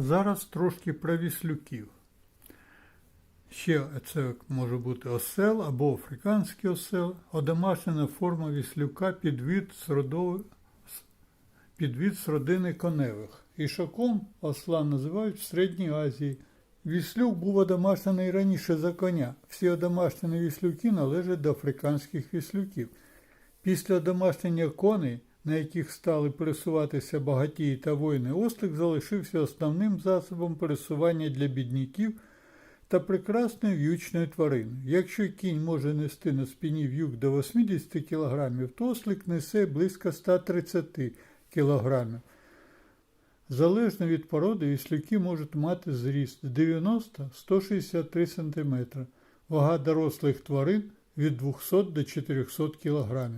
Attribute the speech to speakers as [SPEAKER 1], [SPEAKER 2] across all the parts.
[SPEAKER 1] Зараз трошки про віслюків. Ще це може бути осел або африканський осел, одомашнена форма віслюка підвід з, з- підвід з родини коневих. Ішаком осла називають в Середній Азії. Віслюк був одомашнений раніше за коня. Всі одомашнені віслюки належать до африканських віслюків. Після одомашнення коней, на яких стали пересуватися багатії та воїни, ослик залишився основним засобом пересування для бідняків та прекрасної в'ючної тварини. Якщо кінь може нести на спині в'юк до 80 кг, то ослик несе близько 130 кг. Залежно від породи, віслюки можуть мати зріст 90-163 см, вага дорослих тварин від 200 до 400 кг.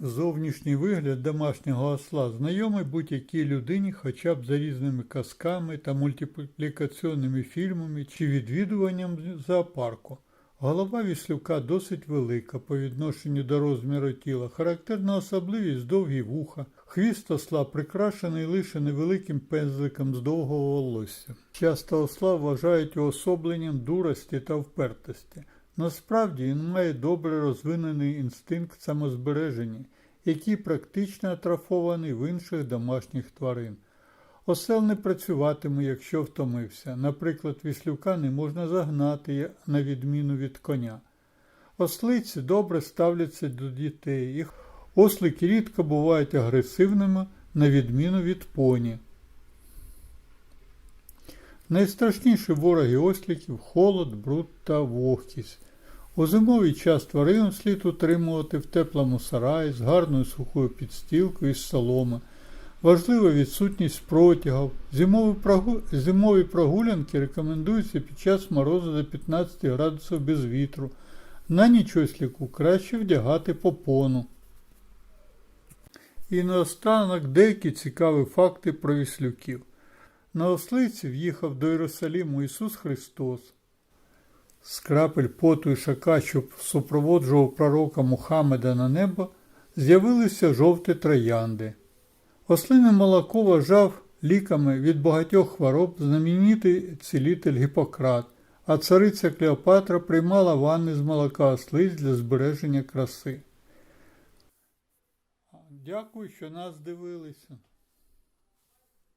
[SPEAKER 1] Зовнішній вигляд домашнього осла знайомий будь-якій людині хоча б за різними казками та мультиплікаційними фільмами чи відвідуванням зоопарку. Голова віслюка досить велика по відношенню до розміру тіла, характерна особливість довгі вуха, хвіст осла прикрашений лише невеликим пензликом з довгого волосся. Часто осла вважають уособленням дурості та впертості. Насправді він має добре розвинений інстинкт самозбереження, який практично атрофований в інших домашніх тварин. Осел не працюватиме, якщо втомився. Наприклад, віслюка не можна загнати, на відміну від коня. Ослиці добре ставляться до дітей. Їх ослики рідко бувають агресивними, на відміну від поні. Найстрашніші вороги осликів холод, бруд та вогкість. У зимовий час тварину слід утримувати в теплому сараї з гарною сухою підстілкою із соломи. Важлива відсутність протягів. Зимові, прогу... Зимові прогулянки рекомендуються під час морозу до 15 градусів без вітру. На ніч осліку краще вдягати попону. І наостанок деякі цікаві факти про віслюків. На ослиці в'їхав до Єрусаліму Ісус Христос. З крапель поту і шака, що супроводжував пророка Мухаммеда на небо, з'явилися жовті троянди. Ослине молоко вважав ліками від багатьох хвороб знаменитий цілитель Гіппократ, а цариця Клеопатра приймала ванни з молока ослиць для збереження краси. Дякую, що нас дивилися.